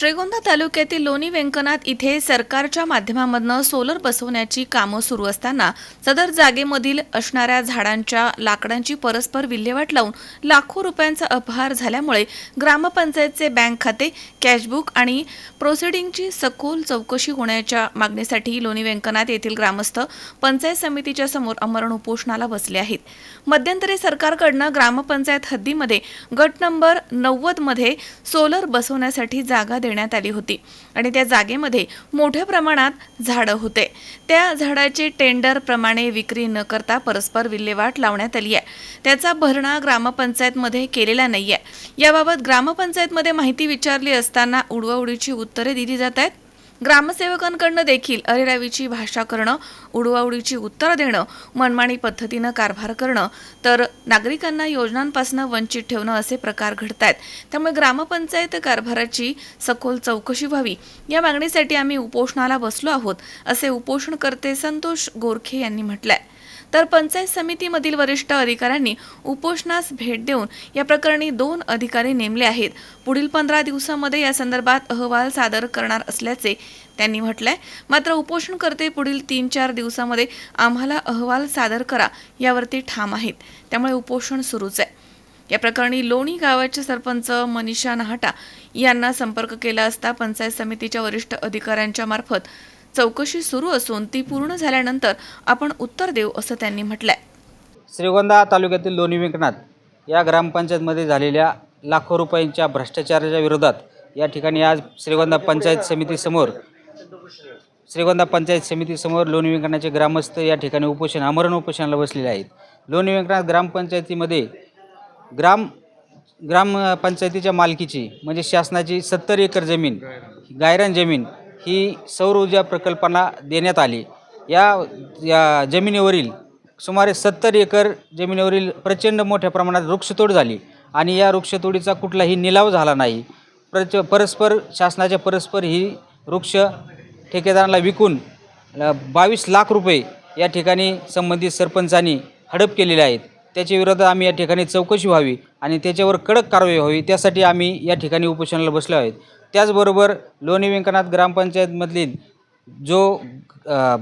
श्रीगोंदा तालुक्यातील लोणी व्यंकनाथ इथे सरकारच्या माध्यमामधनं सोलर बसवण्याची कामं सुरू असताना सदर जागेमधील असणाऱ्या झाडांच्या लाकडांची परस्पर विल्हेवाट लावून लाखो रुपयांचा अपहार झाल्यामुळे ग्रामपंचायतचे बँक खाते कॅशबुक आणि प्रोसिडिंगची सखोल चौकशी होण्याच्या मागणीसाठी लोणी व्यंकनाथ येथील ग्रामस्थ पंचायत समितीच्या समोर अमरण उपोषणाला बसले आहेत. मध्यंतरी सरकारकडनं ग्रामपंचायत हद्दीमध्ये गट नंबर नव्वदमध्ये सोलर बसवण्यासाठी जागा देण्यात आली होती. आणि त्या जागेमध्ये मोठ्या प्रमाणात झाडं होते. त्या झाडाची टेंडरप्रमाणे विक्री न करता परस्पर विल्हेवाट लावण्यात आली आहे. त्याचा भरणा ग्रामपंचायतमध्ये केलेला नाही आहे याबाबत ग्रामपंचायतमध्ये माहिती विचारली असताना उडवाउडीची उत्तरे दिली जात आहेत. ग्रामसेवकांकडनं देखील अरेरावीची भाषा करणं उडवाउडीची उत्तरं देणं मनमानी पद्धतीनं कारभार करणं तर नागरिकांना योजनांपासून वंचित ठेवणं असे प्रकार घडत आहेत त्यामुळे ग्रामपंचायत कारभाराची सखोल चौकशी व्हावी. या मागणीसाठी आम्ही उपोषणाला बसलो आहोत असे उपोषणकर्ते संतोष गोरखे यांनी म्हटलंय. तर पंचायत समितीमधील वरिष्ठ अधिकाऱ्यांनी उपोषणास भेट देऊन या प्रकरणी दोन अधिकारी नेमले आहेत. पुढील पंधरा दिवसामध्ये या संदर्भात अहवाल सादर करणार असल्याचे त्यांनी म्हटलंय. मात्र उपोषणकर्ते पुढील तीन चार दिवसामध्ये आम्हाला अहवाल सादर करा यावरती ठाम आहेत. त्यामुळे उपोषण सुरूच आहे. या प्रकरणी लोणी गावाचे सरपंच मनीषा नाहटा यांना संपर्क केला असता पंचायत समितीच्या वरिष्ठ अधिकाऱ्यांच्या मार्फत चौकशी सुरू असून ती पूर्ण झाल्यानंतर आपण उत्तर देऊ असं त्यांनी म्हटलंय. श्रीगोंदा तालुक्यातील लोणी व्यंकनाथ या ग्रामपंचायतमध्ये झालेल्या लाखो रुपयांच्या भ्रष्टाचाराच्या विरोधात या ठिकाणी आज श्रीगोंदा पंचायत समितीसमोर श्रीगोंदा पंचायत समितीसमोर लोणी व्यंकनाथचे ग्रामस्थ या ठिकाणी उपोषण आमरण उपोषणाला बसलेले आहेत. लोणी व्यंकनाथ ग्रामपंचायतीमध्ये ग्राम ग्रामपंचायतीच्या मालकीची म्हणजे शासनाची सत्तर एकर जमीन गायरान जमीन ही सौर ऊर्जा प्रकल्पांना देण्यात आली. या या जमिनीवरील सुमारे सत्तर एकर जमिनीवरील प्रचंड मोठ्या प्रमाणात वृक्षतोड झाली आणि या वृक्षतोडीचा कुठलाही निलाव झाला नाही. प्रच परस्पर शासनाच्या परस्पर ही वृक्ष ठेकेदारांना विकून बावीस लाख रुपये या ठिकाणी संबंधित सरपंचांनी हडप केलेले आहेत. त्याच्या विरोधात आम्ही या ठिकाणी चौकशी व्हावी आणि त्याच्यावर कडक कारवाई व्हावी त्यासाठी आम्ही या ठिकाणी उपोषणाला बसलो आहेत. त्याचबरोबर लोणी व्यंकनाथ ग्रामपंचायतमधील जो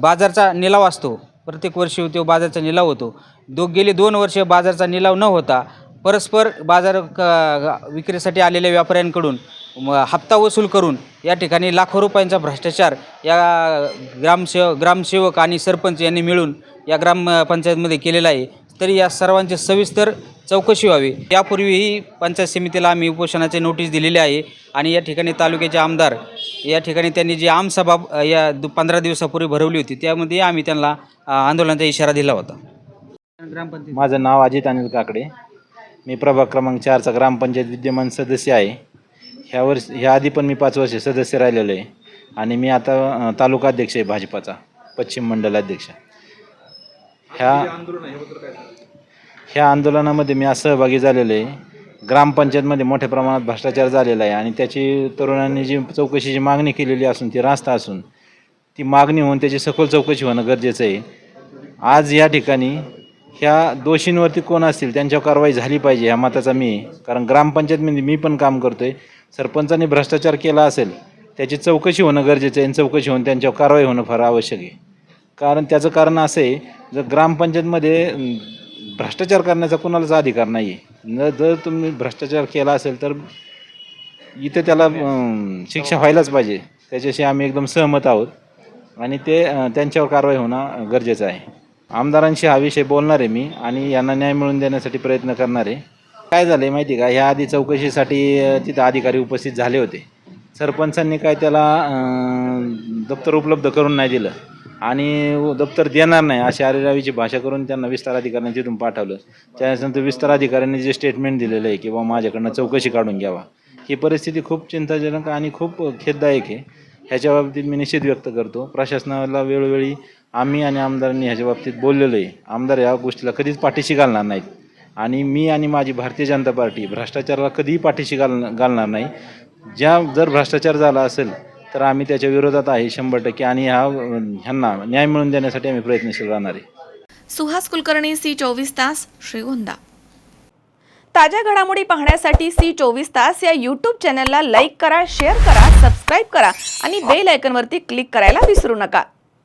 बाजारचा निलाव असतो प्रत्येक वर्षी तो बाजारचा निलाव होतो. दो गेले दोन वर्ष बाजारचा निलाव न होता परस्पर बाजार क विक्रीसाठी आलेल्या व्यापाऱ्यांकडून हप्ता वसूल करून या ठिकाणी लाखो रुपयांचा भ्रष्टाचार या ग्रामसेव ग्रामसेवक आणि सरपंच यांनी मिळून या ग्रामपंचायतमध्ये केलेला आहे. तरी या सर्वांची सविस्तर चौकशी व्हावी. यापूर्वीही पंचायत समितीला आम्ही उपोषणाचे नोटीस दिलेली आहे आणि या ठिकाणी तालुक्याचे आमदार या ठिकाणी त्यांनी जी आमसभा या दु पंधरा दिवसापूर्वी भरवली होती त्यामध्ये आम्ही त्यांना आंदोलनाचा इशारा दिला होता. ग्रामपंचायत. माझं नाव अजित अनिल काकडे. मी प्रभाग क्रमांक चारचा ग्रामपंचायत विद्यमान सदस्य आहे. ह्या वर्ष ह्या आधी पण मी पाच वर्ष सदस्य राहिलेलो आहे. आणि मी आता तालुका अध्यक्ष आहे भाजपाचा पश्चिम मंडल अध्यक्ष. ह्या ह्या आंदोलनामध्ये मी आज सहभागी झालेलो आहे. ग्रामपंचायतमध्ये मोठ्या प्रमाणात भ्रष्टाचार झालेला आहे आणि त्याची तरुणांनी जी चौकशीची मागणी केलेली असून ती रास्त असून ती मागणी होऊन त्याची सखोल चौकशी होणं गरजेचं आहे. आज या ठिकाणी ह्या दोषींवरती कोण असतील त्यांच्यावर कारवाई झाली पाहिजे ह्या मताचा मी. कारण ग्रामपंचायतमध्ये मी पण काम करतो आहे सरपंचांनी भ्रष्टाचार केला असेल त्याची चौकशी होणं गरजेचं आहे आणि चौकशी होऊन त्यांच्यावर कारवाई होणं फार आवश्यक आहे. कारण त्याचं कारण असं आहे जर ग्रामपंचायतमध्ये भ्रष्टाचार करण्याचा कोणालाच अधिकार नाही आहे न जर तुम्ही भ्रष्टाचार केला असेल तर इथं त्याला शिक्षा व्हायलाच पाहिजे. त्याच्याशी आम्ही एकदम सहमत आहोत. आणि ते त्यांच्यावर कारवाई होणं गरजेचं आहे. आमदारांशी हा विषय बोलणार आहे मी आणि यांना न्याय मिळवून देण्यासाठी प्रयत्न करणार आहे. काय झालं आहे माहिती आहे का? ह्या आधी चौकशीसाठी तिथं अधिकारी उपस्थित झाले होते. सरपंचांनी काय त्याला दप्तर उपलब्ध करून नाही दिलं. आणि दप्तर देणार नाही अशी आरेरावीची भाषा करून त्यांना विस्तार अधिकाऱ्यांनी तिथून पाठवलं. त्यानंतर विस्तार अधिकाऱ्यांनी जे स्टेटमेंट दिलेलं आहे की बाबा माझ्याकडनं चौकशी काढून घ्यावा. ही परिस्थिती खूप चिंताजनक आणि खूप खेददायक आहे. ह्याच्या बाबतीत मी निषेध व्यक्त करतो. प्रशासनाला वेळोवेळी आम्ही आणि आमदारांनी ह्याच्या बाबतीत बोललेलो आहे. आमदार या गोष्टीला कधीच पाठीशी घालणार नाहीत. आणि मी आणि माझी भारतीय जनता पार्टी भ्रष्टाचाराला कधीही पाठीशी घाल घालणार नाही. ज्या जर भ्रष्टाचार झाला असेल तर आम्ही त्याच्या विरोधात आहे शंभर टक्के आणि ह्या ह्यांना न्याय मिळवून देण्यासाठी आम्ही प्रयत्नशील राहणार आहे. सुहास कुलकर्णी सी चोवीस तास श्रीगोंदा. ताज्या घडामोडी पाहण्यासाठी सी चोवीस तास या यूट्यूब चॅनलला लाईक करा शेअर करा सबस्क्राईब करा आणि बेल आयकॉनवरती क्लिक करायला विसरू नका.